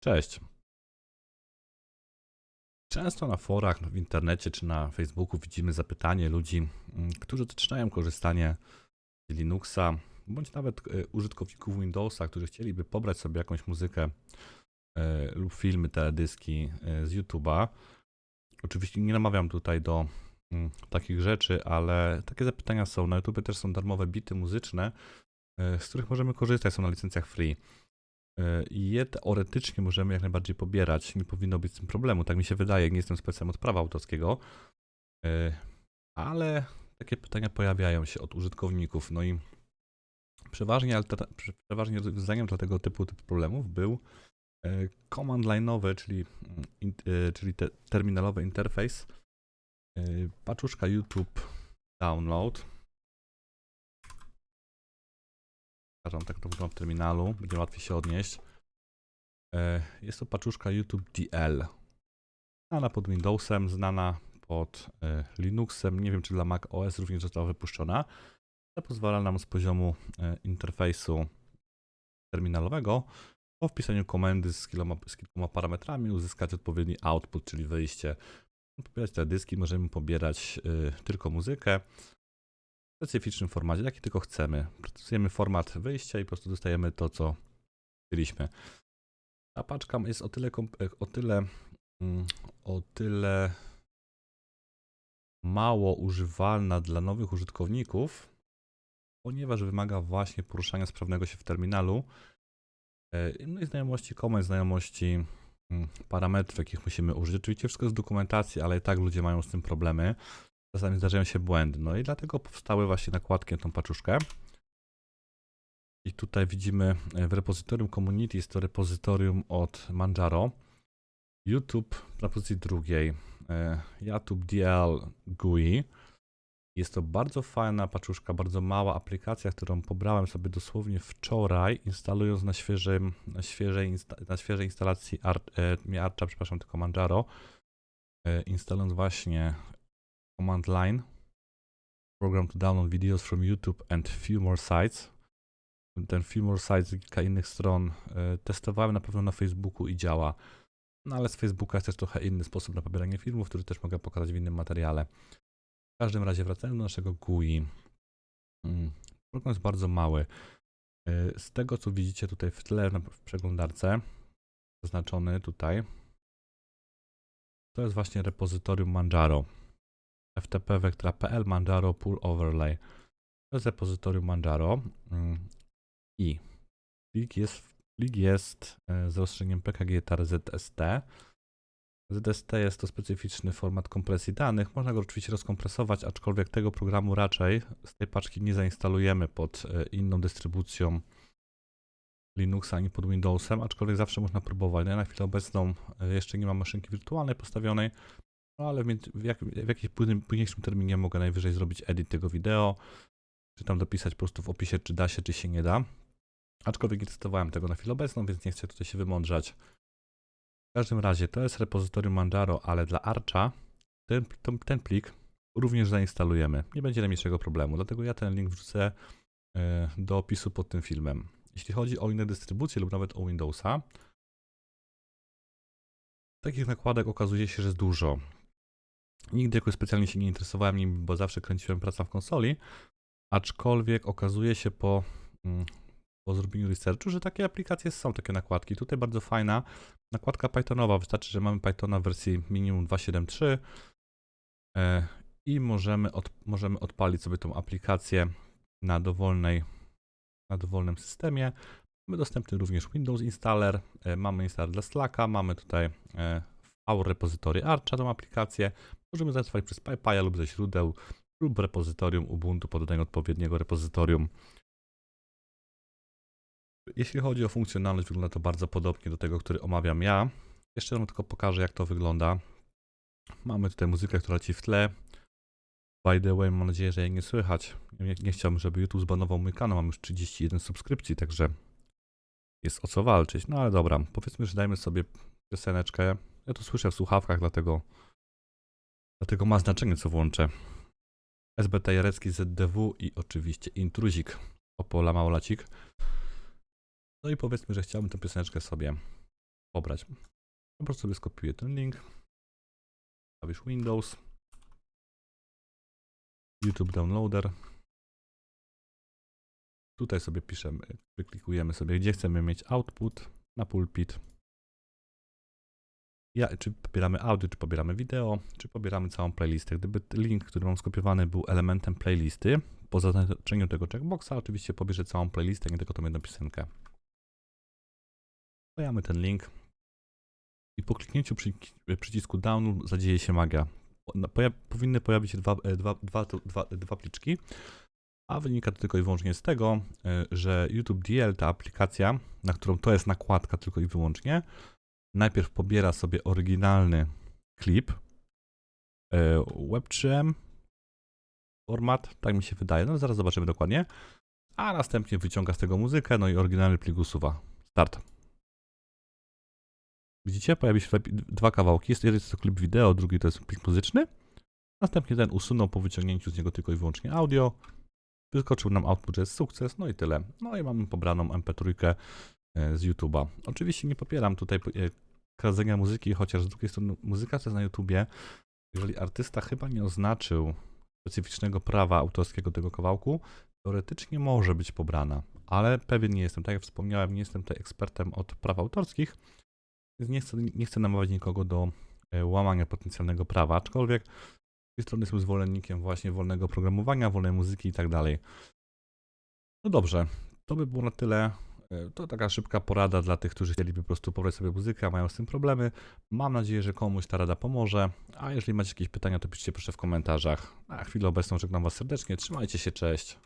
Cześć. Często na forach, w internecie czy na Facebooku widzimy zapytanie ludzi, mm, którzy zaczynają korzystanie z Linuxa, bądź nawet e, użytkowników Windowsa, którzy chcieliby pobrać sobie jakąś muzykę e, lub filmy, teledyski e, z YouTube'a. Oczywiście nie namawiam tutaj do mm, takich rzeczy, ale takie zapytania są. Na YouTube też są darmowe bity muzyczne, z których możemy korzystać, są na licencjach free. E, I je teoretycznie możemy jak najbardziej pobierać. Nie powinno być z tym problemu. Tak mi się wydaje. Nie jestem specjalistą od prawa autorskiego. E, Ale takie pytania pojawiają się od użytkowników. No i przeważnie, alter- prze- przeważnie rozwiązaniem dla tego typu, typu problemów był e, command line'owy, czyli, mm, czyli te, terminalowy interfejs. Paczuszka YouTube download. Pokażę tak to wygląda w terminalu, będzie łatwiej się odnieść. E, Jest to paczuszka YouTube DL. Znana pod Windowsem, znana pod e, Linuxem. Nie wiem, czy dla Mac OS również została wypuszczona. To pozwala nam z poziomu e, interfejsu terminalowego po wpisaniu komendy z z kilkoma parametrami uzyskać odpowiedni output, czyli wyjście. Pobierać te dyski, możemy pobierać tylko muzykę specyficznym formacie, jaki tylko chcemy. Pracujemy format wyjścia i po prostu dostajemy to, co chcieliśmy. Ta paczka jest o tyle, e, o tyle, mm, o tyle mało używalna dla nowych użytkowników, ponieważ wymaga właśnie poruszania sprawnego się w terminalu, e, no i znajomości komend, znajomości mm, parametrów, jakich musimy użyć. Oczywiście wszystko jest dokumentacji, ale i tak ludzie mają z tym problemy. Czasami zdarzają się błędy. No i dlatego powstały właśnie nakładki na tą paczuszkę. I tutaj widzimy e, w repozytorium community, jest to repozytorium od Manjaro. YouTube na pozycji drugiej. e, YouTube DL GUI. Jest to bardzo fajna paczuszka, bardzo mała aplikacja, którą pobrałem sobie dosłownie wczoraj, instalując na świeżej, na świeżej, insta- na świeżej instalacji Ar, e, nie Archa, przepraszam, tylko Manjaro. E, instalując właśnie command line program to download videos from YouTube and few more sites. Ten few more sites i kilka innych stron e, testowałem na pewno na Facebooku i działa. No ale z Facebooka jest też trochę inny sposób na pobieranie filmów, który też mogę pokazać w innym materiale. W każdym razie wracając do naszego GUI. Mm, Program jest bardzo mały. E, Z tego co widzicie tutaj w tle w przeglądarce, zaznaczony tutaj, to jest właśnie repozytorium Manjaro ftp vectra.pl Manjaro Pool Overlay. Jest repozytorium Manjaro mm, i plik jest, plik jest e, z rozszerzeniem PKG-tar ZST. ZST jest to specyficzny format kompresji danych. Można go oczywiście rozkompresować, aczkolwiek tego programu raczej z tej paczki nie zainstalujemy pod e, inną dystrybucją Linuxa ani pod Windowsem, aczkolwiek zawsze można próbować. No ja na chwilę obecną e, jeszcze nie mam maszynki wirtualnej postawionej, no ale w, w, jak, w jakimś późniejszym terminie mogę najwyżej zrobić edit tego wideo, czy tam dopisać po prostu w opisie, czy da się, czy się nie da. Aczkolwiek nie testowałem tego na chwilę obecną, więc nie chcę tutaj się wymądrzać. W każdym razie to jest repozytorium Manjaro, ale dla Archa ten, ten, ten plik również zainstalujemy. Nie będzie najmniejszego problemu, dlatego ja ten link wrzucę e, do opisu pod tym filmem. Jeśli chodzi o inne dystrybucje lub nawet o Windowsa, takich nakładek okazuje się, że jest dużo. Nigdy jakoś specjalnie się nie interesowałem nim, bo zawsze kręciłem pracę w konsoli, aczkolwiek okazuje się po, mm, po zrobieniu researchu, że takie aplikacje są, takie nakładki. Tutaj bardzo fajna nakładka Pythonowa, wystarczy, że mamy Pythona w wersji minimum 2.7.3 e, i możemy, od, możemy odpalić sobie tą aplikację na dowolnej, na dowolnym systemie. Mamy dostępny również Windows Installer, e, mamy installer dla Slacka, mamy tutaj e, Our Repository Archa tą aplikację. Możemy zainstalować przez PyPy lub ze źródeł, lub repozytorium Ubuntu pod dodaniem odpowiedniego repozytorium. Jeśli chodzi o funkcjonalność, wygląda to bardzo podobnie do tego, który omawiam ja. Jeszcze wam tylko pokażę, jak to wygląda. Mamy tutaj muzykę, która ci w tle. By the way, mam nadzieję, że jej nie słychać. Nie, nie chciałbym, żeby YouTube zbanował mój kanał. Mam już 31 subskrypcji, także jest o co walczyć. No ale dobra, powiedzmy, że dajmy sobie pioseneczkę. Ja to słyszę w słuchawkach, dlatego, dlatego ma znaczenie, co włączę. SBT Jarecki ZDW i oczywiście Intruzik Opola Małolacik. No i powiedzmy, że chciałbym tę pioseneczkę sobie pobrać. Po prostu sobie skopiuję ten link. Stawisz Windows. YouTube Downloader. Tutaj sobie piszemy, wyklikujemy sobie, gdzie chcemy mieć output na pulpit. Ja, czy pobieramy audio, czy pobieramy wideo, czy pobieramy całą playlistę. Gdyby link, który mam skopiowany, był elementem playlisty, po zaznaczeniu tego checkboxa oczywiście pobierze całą playlistę, nie tylko tą jedną piosenkę. Wklejamy ten link i po kliknięciu przy, przycisku download zadzieje się magia. Powinny pojawić się dwa, e, dwa, dwa, dwa, dwa pliczki, a wynika to tylko i wyłącznie z tego, e, że YouTube DL, ta aplikacja, na którą to jest nakładka tylko i wyłącznie, najpierw pobiera sobie oryginalny klip, e, Web3M, format, tak mi się wydaje, no zaraz zobaczymy dokładnie, a następnie wyciąga z tego muzykę, no i oryginalny plik usuwa. Start. Widzicie, pojawi się dwa kawałki, jeden jest to klip wideo, drugi to jest plik muzyczny, następnie ten usunął po wyciągnięciu z niego tylko i wyłącznie audio, wyskoczył nam output, że jest sukces, no i tyle. No i mamy pobraną MP3 e, z YouTube'a. Oczywiście nie popieram tutaj e, kradzenia muzyki, chociaż z drugiej strony muzyka to jest na YouTubie. Jeżeli artysta chyba nie oznaczył specyficznego prawa autorskiego tego kawałku, teoretycznie może być pobrana, ale pewien nie jestem. Tak jak wspomniałem, nie jestem tutaj ekspertem od praw autorskich, więc nie chcę, nie chcę namawiać nikogo do e, łamania potencjalnego prawa, aczkolwiek z tej strony jestem zwolennikiem właśnie wolnego programowania, wolnej muzyki i tak dalej. No dobrze, to by było na tyle. E, To taka szybka porada dla tych, którzy chcieliby po prostu pobrać sobie muzykę, a mają z tym problemy. Mam nadzieję, że komuś ta rada pomoże. A jeżeli macie jakieś pytania, to piszcie proszę w komentarzach. Na chwilę obecną żegnam Was serdecznie. Trzymajcie się, cześć.